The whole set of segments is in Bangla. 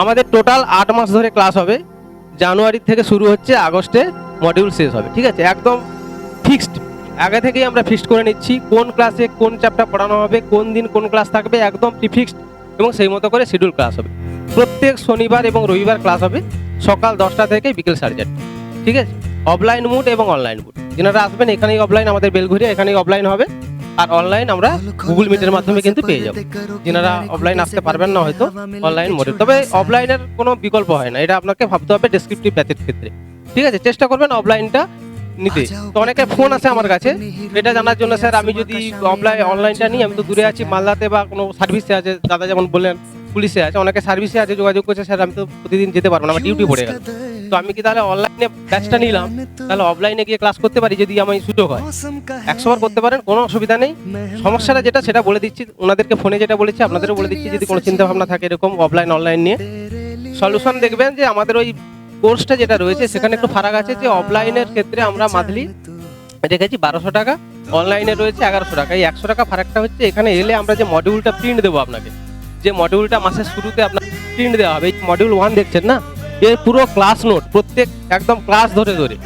আমাদের টোটাল আট মাস ধরে ক্লাস হবে। জানুয়ারি থেকে শুরু হচ্ছে আগস্টে মডিউল শেষ হবে, ঠিক আছে? একদম ফিক্সড আগে থেকেই আমরা ফিক্সড করে নিচ্ছি, কোন ক্লাসে কোন চ্যাপ্টার পড়ানো হবে, কোন দিন কোন ক্লাস থাকবে, একদম প্রিফিক্সড এবং সেই মতো করে শিডিউল ক্লাস হবে। প্রত্যেক শনিবার এবং রবিবার ক্লাস হবে, সকাল দশটা থেকে বিকেল সাড়ে চারটে, ঠিক আছে? অফলাইন মুড এবং অনলাইন মুড যেনারা আসবেন, এখানেই অফলাইন আমাদের বেলঘুরিয়া, এখানেই অফলাইন হবে। আর অনলাইন আমরা গুগল মিটের মাধ্যমে কিন্তু পেয়ে যাব। যেনারা অফলাইন আসতে পারবেন না হয়তো অনলাইন মোডে তবে অফলাইনের কোনো বিকল্প হয় না, এটা আপনাকে ভাবতে হবে ডেসক্রিপটিভ ব্যাচের ক্ষেত্রে। ঠিক আছে, চেষ্টা করবেন অফলাইনটা নিতে। তো অনেকে ফোন আসে আমার কাছে, এটা জানার জন্য, স্যার, আমি যদি অফলাইন অনলাইনটা নিই, আমি তো দূরে আছি, মালদাতে বা কোনো সার্ভিসে আছে। দাদা যেমন বললেন, পুলিশে আছে। অনেকে সার্ভিসে আছে, যোগাযোগ করছে, স্যার, আমি তো প্রতিদিন যেতে পারব না, আমার ডিউটি পড়ে গেল। তো আমি কি তাহলে অনলাইনে ব্যাচটা নিলাম? তাহলে অফলাইনে গিয়ে ক্লাস করতে পারি যদি আমি সুযোগ হয়। একশো বার করতে পারেন, কোনো অসুবিধা নেই। সমস্যাটা যেটা, সেটা বলে দিচ্ছি। ওনাদেরকে ফোনে যেটা বলেছি, আপনাদেরও বলে দিচ্ছি, যদি কোনো চিন্তা ভাবনা থাকে এরকম অফলাইন অনলাইন নিয়ে। সলিউশন দেখবেন যে আমাদের ওই কোর্সটা যেটা রয়েছে, সেখানে একটু ফারাক আছে যে অফলাইনের ক্ষেত্রে আমরা মান্থলি রেখেছি বারোশো টাকা অনলাইনে রয়েছে এগারোশো টাকা। এই একশো টাকা ফারাকটা হচ্ছে, এখানে এলে আমরা যে মডিউলটা প্রিন্ট দেবো আপনাকে। যে মডিউলটা মাসের শুরুতে আপনার প্রিন্ট দেওয়া হবে। এই মডিউল ওয়ান দেখছেন না? এর পুরো ক্লাস নোট প্রত্যেক একদম ক্লাস ধরে ধরে।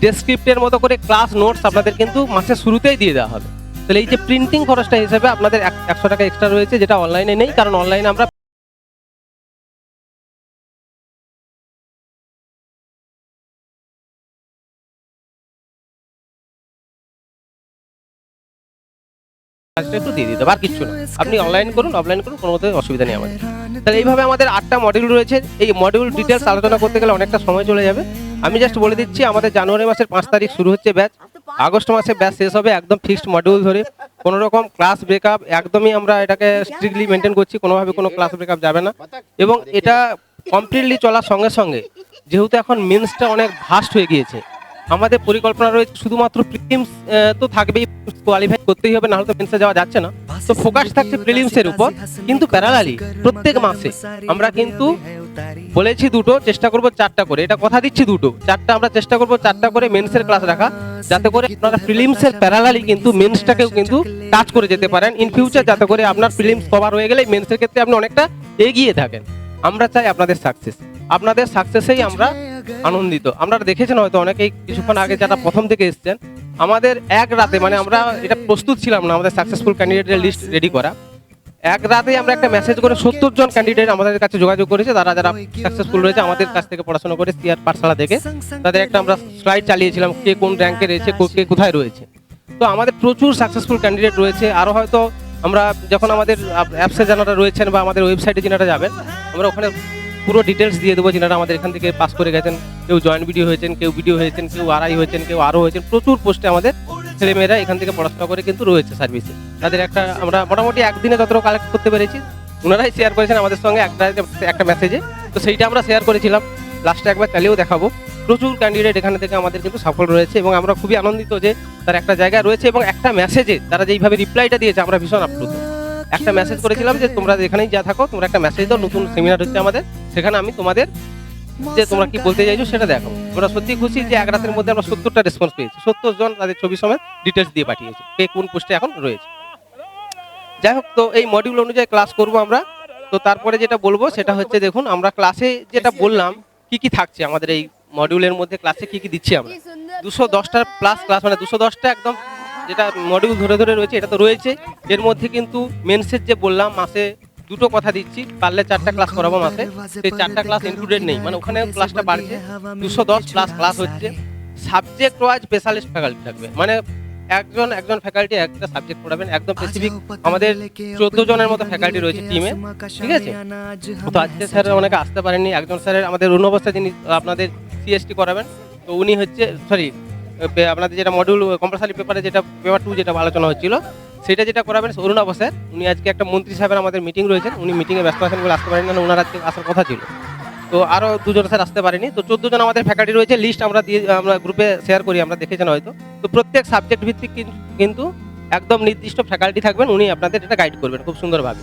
ডেসক্রিপ্টের মতো করে ক্লাস নোটস আপনাদের কিন্তু মাসের শুরুতেই দিয়ে দেওয়া হবে। তাহলে এই যে প্রিন্টিং খরচটা হিসেবে আপনাদের এক- একশো টাকা এক্সট্রা রয়েছে, যেটা অনলাইনে নেই, কারণ অনলাইনে আমরা কাজটা একটু দিয়ে দিতে আর কিচ্ছু না। আপনি অনলাইন করুন অফলাইন করুন কোনো মতে অসুবিধা নেই আমাদের। তাহলে এইভাবে আমাদের আটটা মডিউল রয়েছে। এই মডিউল ডিটেলস আলোচনা করতে গেলে অনেকটা সময় চলে যাবে। আমি জাস্ট বলে দিচ্ছি আমাদের জানুয়ারি মাসের পাঁচ তারিখ শুরু হচ্ছে ব্যাচ আগস্ট মাসে ব্যাচ শেষ হবে একদম ফিক্সড মডিউল ধরে। কোনো রকম ক্লাস ব্রেকআপ একদমই আমরা এটাকে স্ট্রিক্টলি মেনটেন করছি কোনোভাবে কোনো ক্লাস ব্রেকআপ যাবে না। এবং এটা কমপ্লিটলি চলার সঙ্গে সঙ্গে যেহেতু এখন মেন্সটা অনেক ভাস্ট হয়ে গিয়েছে আমাদের পরিকল্পনা রয়েছে শুধুমাত্র প্রিলিমস তো থাকবেই কোয়ালিফাই করতেই হবে, নাহলে তো মেন্সে যাওয়া যাচ্ছে না। তো ফোকাস থাকছে প্রিলিমসের উপর, কিন্তু প্যারালালি প্রত্যেক মাসে আমরা কিন্তু বলেছি দুটো, চেষ্টা করব চারটা করে। এটা কথা দিচ্ছি দুটো, চারটা আমরা চেষ্টা করব, চারটা করে মেন্সের ক্লাস রাখা, যাতে করে আপনারা প্রিলিমসের প্যারালালি কিন্তু মেন্সটাকেও কিন্তু টাচ করে যেতে পারেন। ইন ফিউচার যাতে করে আপনার প্রিলিমস কভার হয়ে গেলে মেন্সের ক্ষেত্রে আপনি অনেকটা এগিয়ে থাকেন। আমরা চাই আপনাদের সাকসেস আপনাদের সাকসেসেই আমরা আনন্দিত। আমরা দেখেছেন হয়তো অনেকেই কিছুক্ষণ আগে যারা প্রথম থেকে এসছেন, আমাদের এক রাতে মানে আমরা এটা প্রস্তুত ছিলাম না, আমাদের সাকসেসফুল ক্যান্ডিডেটের লিস্ট রেডি করা। এক রাতেই আমরা একটা মেসেজ করে সত্তর জন ক্যান্ডিডেট আমাদের কাছে যোগাযোগ করেছে, তারা যারা সাকসেসফুল রয়েছে আমাদের কাছ থেকে পড়াশোনা করে সিআর পাঠশালা থেকে, তাদের একটা আমরা স্লাইড চালিয়েছিলাম, কে কোন র্যাঙ্কে রয়েছে, কো- কোথায় রয়েছে। তো আমাদের প্রচুর সাকসেসফুল ক্যান্ডিডেট রয়েছে আরও হয়তো আমরা যখন আমাদের অ্যাপসে যারা রয়েছেন বা আমাদের ওয়েবসাইটে যারা যাবেন, আমরা ওখানে পুরো ডিটেলস দিয়ে দেবো যারা আমাদের এখান থেকে পাস করে গেছেন। কেউ জয়েন্ট ভিডিও হয়েছেন, কেউ ভিডিও হয়েছেন, কেউ আড়াই হয়েছেন, কেউ আরও হয়েছেন, প্রচুর পোস্টে আমাদের ছেলেমেয়েরা এখান থেকে পড়াশোনা করে কিন্তু রয়েছে সার্ভিসে তাদের একটা আমরা মোটামুটি একদিনে যতটা কালেক্ট করতে পেরেছি ওনারাই শেয়ার করেছেন আমাদের সঙ্গে একটা একটা মেসেজে তো সেইটা আমরা শেয়ার করেছিলাম। লাস্টে একবার চালিয়েও দেখাবো। প্রচুর ক্যান্ডিডেট এখানে থেকে আমাদের কিন্তু সফল রয়েছে এবং আমরা খুবই আনন্দিত যে তার একটা জায়গায় রয়েছে এবং একটা মেসেজে তারা যেইভাবে রিপ্লাইটা দিয়েছে, আমরা ভীষণ আপ্লুত। একটা মেসেজ করেছিলাম যে তোমরা যেখানেই যা থাকো তোমরা একটা মেসেজ দাও নতুন সেমিনার হচ্ছে আমাদের। সেখানে আমি তোমাদের যে তোমরা কি বলতে চাইছো সেটা দেখো ওরা সত্যি খুশি যে এক রাতের মধ্যে আমরা সত্তরটা রেসপন্স পেয়েছি। সত্তর জন তাদের ছবি সময় ডিটেলস দিয়ে পাঠিয়েছে। কে কোন পোস্টে এখন রয়েছে। যাই হোক তো এই মডিউল অনুযায়ী ক্লাস করব আমরা। তো তারপরে যেটা বলব সেটা হচ্ছে দেখুন আমরা ক্লাসে যেটা বললাম কি কি থাকছে আমাদের এই মডিউলের মধ্যে ক্লাসে কি কি দিচ্ছি আমরা? দুশো দশটার প্লাস ক্লাস মানে দুশো দশটা একদম যেটা মডিউল ধরে ধরে রয়েছে, এটা তো রয়েছে। এর মধ্যে কিন্তু মেন্সের যে বললাম, মাসে দুটো কথা দিচ্ছি। পারলে চারটা ক্লাস করাবো মাসে। সেই চারটা ক্লাস ইনক্লুডেড নেই। মানে ওখানে ক্লাসটা বাড়ছে। দুশো দশ প্লাস ক্লাস হচ্ছে। সাবজেক্ট ওয়াইজ স্পেশালিস্ট ফ্যাকাল্টি থাকবে। মানে একজন একজন ফ্যাকাল্টি একটা সাবজেক্ট পড়াবেন। একদম স্পেসিফিক আমাদের চোদ্দ জনের মতো ফ্যাকাল্টি রয়েছে টিমে ঠিক আছে? তো আজকে স্যার অনেকে আসতে পারেননি। একজন স্যারের আমাদের অন্যবস্থা যিনি, আপনাদের সিএসটি করাবেন। তো উনি হচ্ছে সরি আপনাদের যেটা মডিউল কম্পালসারি পেপারে যেটা পেপার টু যেটা আলোচনা হচ্ছিল, সেটা যেটা করাবেন অরুণাব স্যার উনি আজকে একটা মন্ত্রী সাহেবের আমাদের মিটিং রয়েছেন। উনি মিটিংয়ে ব্যস্ত আছেন বলে আসতে পারেন না ওনার আজকে আসার কথা ছিল। তো আরও দুজন স্যার আসতে পারেনি। তো চোদ্দ জন আমাদের ফ্যাকাল্টি রয়েছে লিস্ট আমরা দিয়ে, আমরা গ্রুপে শেয়ার করি, আমরা দেখেছেন হয়তো। তো প্রত্যেক সাবজেক্ট ভিত্তিক কিন্তু একদম নির্দিষ্ট ফ্যাকাল্টি থাকবেন, উনি আপনাদের এটা গাইড করবেন খুব সুন্দরভাবে।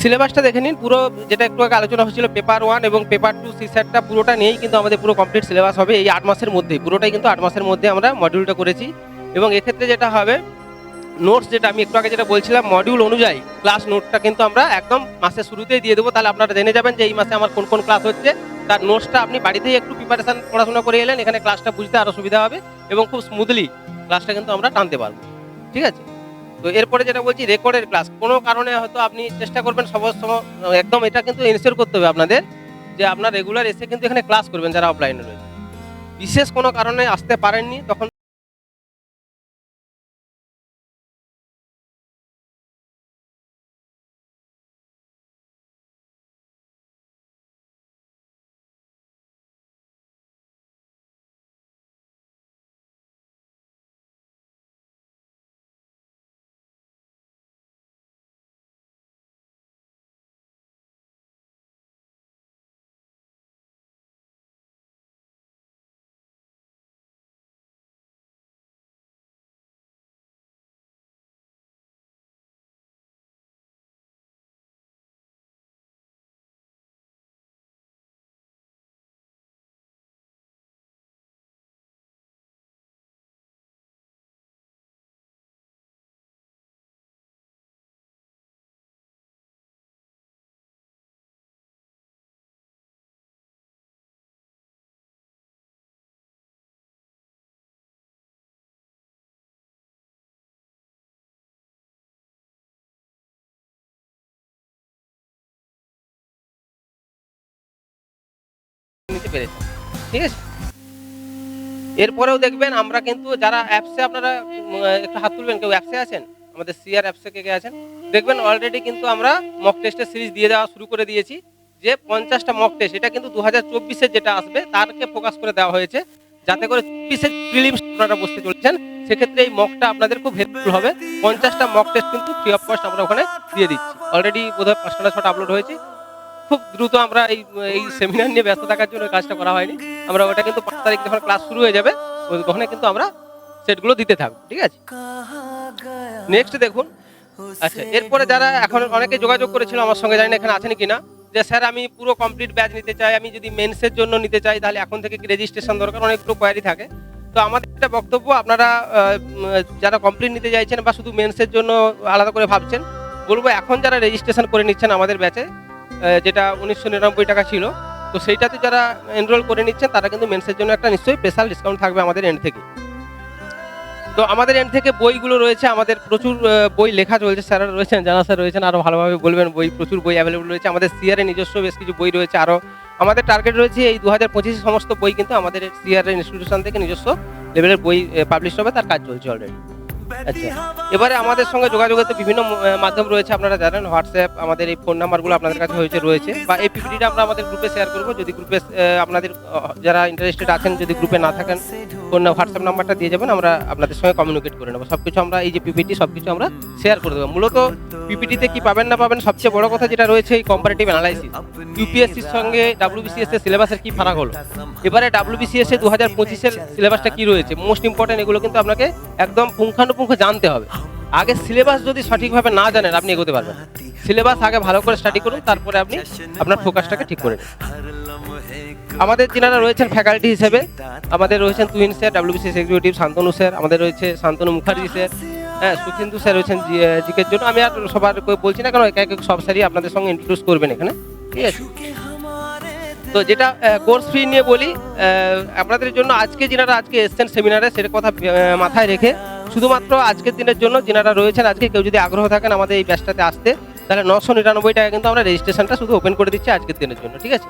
সিলেবাসটা দেখে নিন। পুরো যেটা একটু আগে আলোচনা হচ্ছিল পেপার ওয়ান এবং পেপার টু সি সেটটা পুরোটা নিয়েই কিন্তু আমাদের পুরো কমপ্লিট সিলেবাস হবে এই আট মাসের মধ্যে পুরোটাই কিন্তু আট মাসের মধ্যে আমরা মডিউলটা করেছি। এবং এক্ষেত্রে যেটা হবে নোটস যেটা আমি একটু আগে যেটা বলছিলাম মডিউল অনুযায়ী ক্লাস নোটটা কিন্তু আমরা একদম মাসের শুরুতেই দিয়ে দেবো। তাহলে আপনারা জেনে যাবেন যে এই মাসে আমার কোন কোন ক্লাস হচ্ছে। তার নোটসটা আপনি বাড়িতেই একটু প্রিপারেশন পড়াশোনা করে এলেন, এখানে ক্লাসটা বুঝতে আরও সুবিধা হবে এবং খুব স্মুথলি ক্লাসটা কিন্তু আমরা টানতে পারব। ঠিক আছে? তো এরপরে যেটা বলছি রেকর্ডের ক্লাস কোনো কারণে হয়তো আপনি চেষ্টা করবেন, সব একদম এটা কিন্তু এনশিওর করতে হবে আপনাদের যে আপনার রেগুলার এসে কিন্তু এখানে ক্লাস করবেন যারা অফলাইনে রয়েছে। বিশেষ কোনো কারণে আসতে পারেননি, তখন নিতে পেরেছেন ঠিক আছে? এরপরেও দেখবেন আমরা কিন্তু যারা অ্যাপসে আপনারা একটু হাত তুলবেন, কেউ অ্যাপসে আছেন? আমাদের সিআর অ্যাপসে কে কে আছেন? দেখবেন অলরেডি কিন্তু আমরা মক টেস্টের সিরিজ দিয়ে দেওয়া শুরু করে দিয়েছি। যে পঞ্চাশটা মক টেস্ট এটা কিন্তু দু হাজার চব্বিশের যেটা আসবে, তারকে ফোকাস করে দেওয়া হয়েছে। যাতে করে চব্বিশের প্রিলিমস আপনারা বসতে চলেছেন। সেক্ষেত্রে এই মকটা আপনাদের খুব হেল্পফুল হবে। পঞ্চাশটা মক টেস্ট কিন্তু ফ্রি অফ কস্ট আমরা ওখানে দিয়ে দিচ্ছি। অলরেডি বোধহয় পাঁচটা ছটা আপলোড হয়েছে। খুব দ্রুত আমরা এই এই সেমিনার নিয়ে ব্যস্ত থাকার জন্য কাজটা করা হয়নি। আমরা ওটা কিন্তু পাঁচ তারিখ যখন ক্লাস শুরু হয়ে যাবে ওখানে কিন্তু আমরা সেটগুলো দিতে থাকব, ঠিক আছে? নেক্সট দেখুন। আচ্ছা এরপরে যারা এখন অনেকে যোগাযোগ করেছিল, আমার সঙ্গে জানি না এখানে আছেন কিনা, যে স্যার আমি পুরো কমপ্লিট ব্যাচ নিতে চাই, আমি যদি মেন্সের জন্য নিতে চাই, তাহলে এখন থেকে কি রেজিস্ট্রেশন দরকার? অনেকগুলো কোয়ারি থাকে। তো আমাদের একটা বক্তব্য, আপনারা যারা কমপ্লিট নিতে চাইছেন বা শুধু মেন্সের জন্য আলাদা করে ভাবছেন, বলব এখন যারা রেজিস্ট্রেশন করে নিচ্ছেন আমাদের ব্যাচে যেটা উনিশশো নিরানব্বই টাকা ছিল, তো সেইটাতে যারা এনরোল করে নিচ্ছেন, তারা কিন্তু মেন্সের জন্য একটা নিশ্চয়ই স্পেশাল ডিসকাউন্ট থাকবে আমাদের এন্ড থেকে। তো আমাদের এন্ড থেকে বইগুলো রয়েছে, আমাদের প্রচুর বই লেখা চলছে স্যাররা রয়েছেন জানা স্যার রয়েছেন আরও ভালোভাবে বলবেন, বই প্রচুর বই অ্যাভেলেবল রয়েছে, আমাদের সিআর নিজস্ব বেশ কিছু বই রয়েছে আরও আমাদের টার্গেট রয়েছে এই দু হাজার পঁচিশে সমস্ত বই কিন্তু আমাদের সিআর ইনস্টিটিউশন থেকে নিজস্ব লেভেলের বই পাবলিশ হবে, তার কাজ চলছে অলরেডি আচ্ছা। এবারে আমাদের সঙ্গে যোগাযোগের তো বিভিন্ন মাধ্যম রয়েছে, আপনারা জানেন হোয়াটসঅ্যাপ আমাদের এই ফোন নাম্বারগুলো আপনাদের কাছে হয়েছে, রয়েছে। বা এই পিপিটিটা আমরা আমাদের গ্রুপে শেয়ার করব। যদি গ্রুপে আপনাদের যারা ইন্টারেস্টেড আছেন, যদি গ্রুপে না থাকেন ফোন হোয়াটসঅ্যাপ নাম্বারটা দিয়ে যাবেন, আমরা আপনাদের সঙ্গে কমিউনিকেট করে নেব। সব কিছু আমরা, এই যে পিপিটি সব কিছু আমরা শেয়ার করে দেবো। মূলত পিপিটিতে কি পাবেন না পাবেন, সবচেয়ে বড় কথা যেটা রয়েছে এই কম্পারেটিভ অ্যানালাইসিস ইউপিএসসির সঙ্গে ডাব্লিউবিসিএস এর সিলেবাসের কি ফারাক হলো? এবারে ডাব্লিউবিসিএস এর দু হাজার পঁচিশের সিলেবাসটা কি রয়েছে? মোস্ট ইম্পর্টেন্ট এগুলো কিন্তু আপনাকে একদম পুঙ্খানুপুঙ্খ জানতে হবে। আগে সিলেবাস যদি সঠিকভাবে না জানেন, আপনি এগোতে পারবেন সিলেবাস আগে ভালো করে স্টাডি করুন, তারপরে আপনি আপনার ফোকাসটাকে ঠিক করে আমাদের যিনারা রয়েছেন ফ্যাকাল্টি হিসেবে, আমাদের রয়েছেন Tuhin sir WBC executive Shantanu sir আমাদের রয়েছে শান্তনু মুখার্জি স্যার হ্যাঁ সুখেন্দু স্যার রয়েছেন জিকের জন্য। আমি আর সবার বলছি না কেন, একা এক সব স্যারই আপনাদের সঙ্গে ইন্ট্রোডিউস করবেন এখানে। ঠিক আছে? তো যেটা কোর্স ফি নিয়ে বলি আপনাদের জন্য আজকে যিনারা আজকে এসছেন সেমিনারে সেটা কথা মাথায় রেখে, শুধুমাত্র আজকের দিনের জন্য যিনারা রয়েছেন, আজকে কেউ যদি আগ্রহ থাকেন আমাদের এই ব্যাচটাতে আসতে, তাহলে নশো নিরানব্বই টাকা কিন্তু আমরা রেজিস্ট্রেশনটা শুধু ওপেন করে দিচ্ছি আজকের দিনের জন্য, ঠিক আছে?